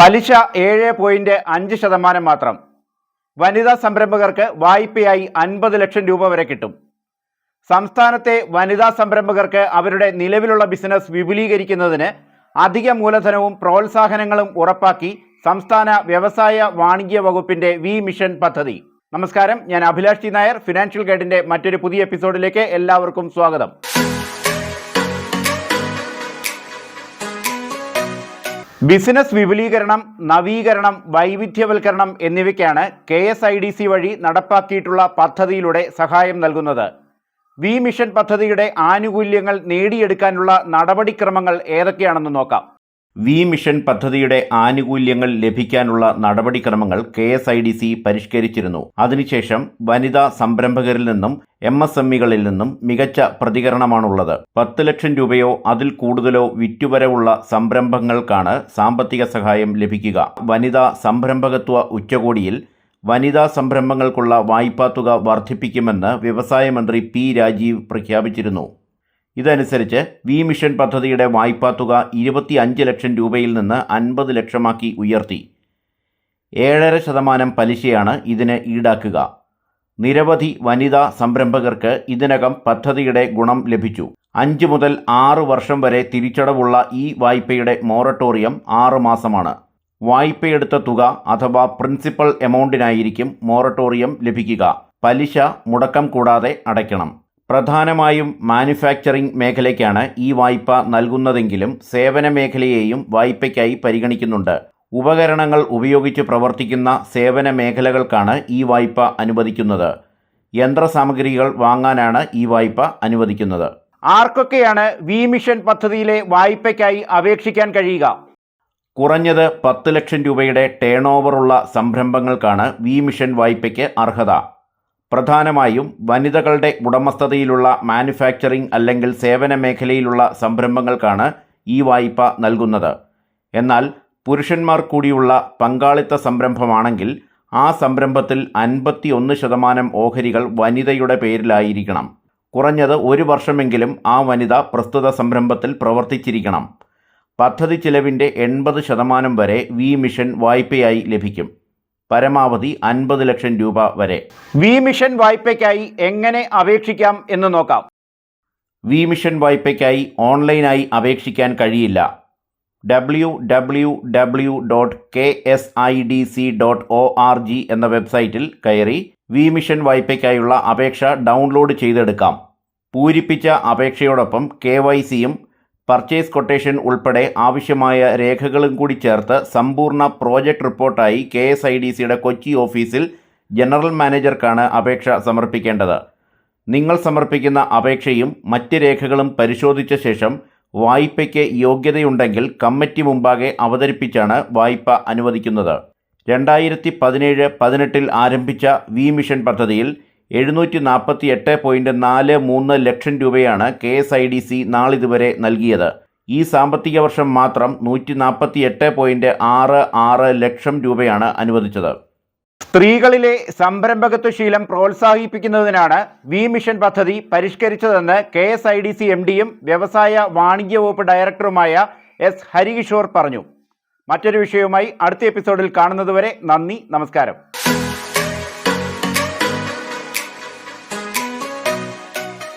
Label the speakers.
Speaker 1: പലിശ ഏഴ് പോയിന്റ് അഞ്ച് ശതമാനം മാത്രം. വനിതാ സംരംഭകർക്ക് വായ്പയായി അൻപത് ലക്ഷം രൂപ വരെ കിട്ടും. സംസ്ഥാനത്തെ വനിതാ സംരംഭകർക്ക് അവരുടെ നിലവിലുള്ള ബിസിനസ് വിപുലീകരിക്കുന്നതിന് അധിക മൂലധനവും പ്രോത്സാഹനങ്ങളും ഉറപ്പാക്കി സംസ്ഥാന വ്യവസായ വാണിജ്യ വകുപ്പിന്റെ വി മിഷൻ പദ്ധതി. നമസ്കാരം ഞാൻ അഭിലാഷ് നായർ ഫിനാൻഷ്യൽ ഗൈഡിന്റെ മറ്റൊരു പുതിയ എപ്പിസോഡിലേക്ക് എല്ലാവർക്കും സ്വാഗതം. ബിസിനസ് വിപുലീകരണം നവീകരണം വൈവിധ്യവൽക്കരണം എന്നിവയ്ക്കാണ് K S I D C വഴി നടപ്പാക്കിയിട്ടുള്ള പദ്ധതിയിലൂടെ സഹായം നൽകുന്നത്. വി മിഷൻ പദ്ധതിയുടെ ആനുകൂല്യങ്ങൾ നേടിയെടുക്കാനുള്ള നടപടിക്രമങ്ങൾ ഏതൊക്കെയാണെന്ന് നോക്കാം. വി മിഷൻ പദ്ധതിയുടെ ആനുകൂല്യങ്ങൾ ലഭിക്കാനുള്ള നടപടിക്രമങ്ങൾ K S I D C പരിഷ്കരിച്ചിരുന്നു. അതിനുശേഷം വനിതാ സംരംഭകരിൽ നിന്നും എം എസ് എം ഇകളിൽ നിന്നും മികച്ച പ്രതികരണമാണുള്ളത്. പത്ത് ലക്ഷം രൂപയോ അതിൽ കൂടുതലോ വിറ്റുവരവുള്ള സംരംഭങ്ങൾക്കാണ് സാമ്പത്തിക സഹായം ലഭിക്കുക. വനിതാ സംരംഭകത്വ ഉച്ചകോടിയിൽ വനിതാ സംരംഭങ്ങൾക്കുള്ള വായ്പാ തുക വർദ്ധിപ്പിക്കുമെന്ന് വ്യവസായ മന്ത്രി പി രാജീവ് പ്രഖ്യാപിച്ചിരുന്നു. ഇതനുസരിച്ച് വി മിഷൻ പദ്ധതിയുടെ വായ്പാ തുക ഇരുപത്തി അഞ്ച് ലക്ഷം രൂപയിൽ നിന്ന് അൻപത് ലക്ഷമാക്കി ഉയർത്തി. ഏഴര ശതമാനം പലിശയാണ് ഇതിന് ഈടാക്കുക. നിരവധി വനിതാ സംരംഭകർക്ക് ഇതിനകം പദ്ധതിയുടെ ഗുണം ലഭിച്ചു. അഞ്ച് മുതൽ ആറ് വർഷം വരെ തിരിച്ചടവുള്ള ഈ വായ്പയുടെ മോറട്ടോറിയം ആറ് മാസമാണ്. വായ്പയെടുത്ത തുക അഥവാ പ്രിൻസിപ്പൽ എമൗണ്ടിനായിരിക്കും മോറട്ടോറിയം ലഭിക്കുക. പലിശ മുടക്കം കൂടാതെ അടയ്ക്കണം. പ്രധാനമായും മാനുഫാക്ചറിംഗ് മേഖലയ്ക്കാണ് ഈ വായ്പ നൽകുന്നതെങ്കിലും സേവന മേഖലയെയും വായ്പയ്ക്കായി പരിഗണിക്കുന്നുണ്ട്. ഉപകരണങ്ങൾ ഉപയോഗിച്ച് പ്രവർത്തിക്കുന്ന സേവന മേഖലകൾക്കാണ് ഈ വായ്പ അനുവദിക്കുന്നത്. യന്ത്രസാമഗ്രികൾ വാങ്ങാനാണ് ഈ വായ്പ അനുവദിക്കുന്നത്. ആർക്കൊക്കെയാണ് വി മിഷൻ പദ്ധതിയിലെ വായ്പയ്ക്കായി അപേക്ഷിക്കാൻ കഴിയുക? കുറഞ്ഞത് പത്ത് ലക്ഷം രൂപയുടെ ടേൺ ഓവറുള്ള സംരംഭങ്ങൾക്കാണ് വി മിഷൻ വായ്പയ്ക്ക് അർഹത. പ്രധാനമായും വനിതകളുടെ ഉടമസ്ഥതയിലുള്ള മാനുഫാക്ചറിംഗ് അല്ലെങ്കിൽ സേവന മേഖലയിലുള്ള സംരംഭങ്ങൾക്കാണ് ഈ വായ്പ നൽകുന്നത്. എന്നാൽ പുരുഷന്മാർ കൂടിയുള്ള പങ്കാളിത്ത സംരംഭമാണെങ്കിൽ ആ സംരംഭത്തിൽ അൻപത്തി ഒന്ന് ശതമാനം ഓഹരികൾ വനിതയുടെ പേരിലായിരിക്കണം. കുറഞ്ഞത് ഒരു വർഷമെങ്കിലും ആ വനിത പ്രസ്തുത സംരംഭത്തിൽ പ്രവർത്തിച്ചിരിക്കണം. പദ്ധതി ചിലവിന്റെ എൺപത് ശതമാനം വരെ വി മിഷൻ വായ്പയായി ലഭിക്കും. പരമാവധി അൻപത് ലക്ഷം രൂപ വരെ. വി മിഷൻ വായ്പയ്ക്കായി എങ്ങനെ അപേക്ഷിക്കാം എന്ന് നോക്കാം. വി മിഷൻ വായ്പയ്ക്കായി ഓൺലൈനായി അപേക്ഷിക്കാൻ കഴിയില്ല. W W W dot K S I D C dot O R G എന്ന വെബ്സൈറ്റിൽ കയറി വി മിഷൻ വായ്പയ്ക്കായുള്ള അപേക്ഷ ഡൗൺലോഡ് ചെയ്തെടുക്കാം. പൂരിപ്പിച്ച അപേക്ഷയോടൊപ്പം കെ വൈ സിയും പർച്ചേസ് കൊട്ടേഷൻ ഉൾപ്പെടെ ആവശ്യമായ രേഖകളും കൂടി ചേർത്ത് സമ്പൂർണ പ്രോജക്റ്റ് റിപ്പോർട്ടായി കെ എസ് ഐ ഡി സിയുടെ കൊച്ചി ഓഫീസിൽ ജനറൽ മാനേജർക്കാണ് അപേക്ഷ സമർപ്പിക്കേണ്ടത്. നിങ്ങൾ സമർപ്പിക്കുന്ന അപേക്ഷയും മറ്റ് രേഖകളും പരിശോധിച്ച ശേഷം വായ്പയ്ക്ക് യോഗ്യതയുണ്ടെങ്കിൽ കമ്മിറ്റി മുമ്പാകെ അവതരിപ്പിച്ചാണ് വായ്പ അനുവദിക്കുന്നത്. രണ്ടായിരത്തി പതിനേഴ് പതിനെട്ടിൽ ആരംഭിച്ച വി മിഷൻ പദ്ധതിയിൽ എഴുന്നൂറ്റി നാൽപ്പത്തി എട്ട് പോയിന്റ് നാല് മൂന്ന് ലക്ഷം രൂപയാണ് K S I D C നാളിതുവരെ നൽകിയത്. ഈ സാമ്പത്തിക വർഷം മാത്രം നൂറ്റി നാൽപ്പത്തി എട്ട് പോയിന്റ് ആറ് ആറ് ലക്ഷം രൂപയാണ് അനുവദിച്ചത്. സ്ത്രീകളിലെ സംരംഭകത്വശീലം പ്രോത്സാഹിപ്പിക്കുന്നതിനാണ് വി മിഷൻ പദ്ധതി പരിഷ്കരിച്ചതെന്ന് K S I D C M ഡിയും വ്യവസായ വാണിജ്യ വകുപ്പ് ഡയറക്ടറുമായ എസ് ഹരികിഷോർ പറഞ്ഞു. മറ്റൊരു വിഷയവുമായി അടുത്ത എപ്പിസോഡിൽ കാണുന്നതുവരെ നന്ദി നമസ്കാരം.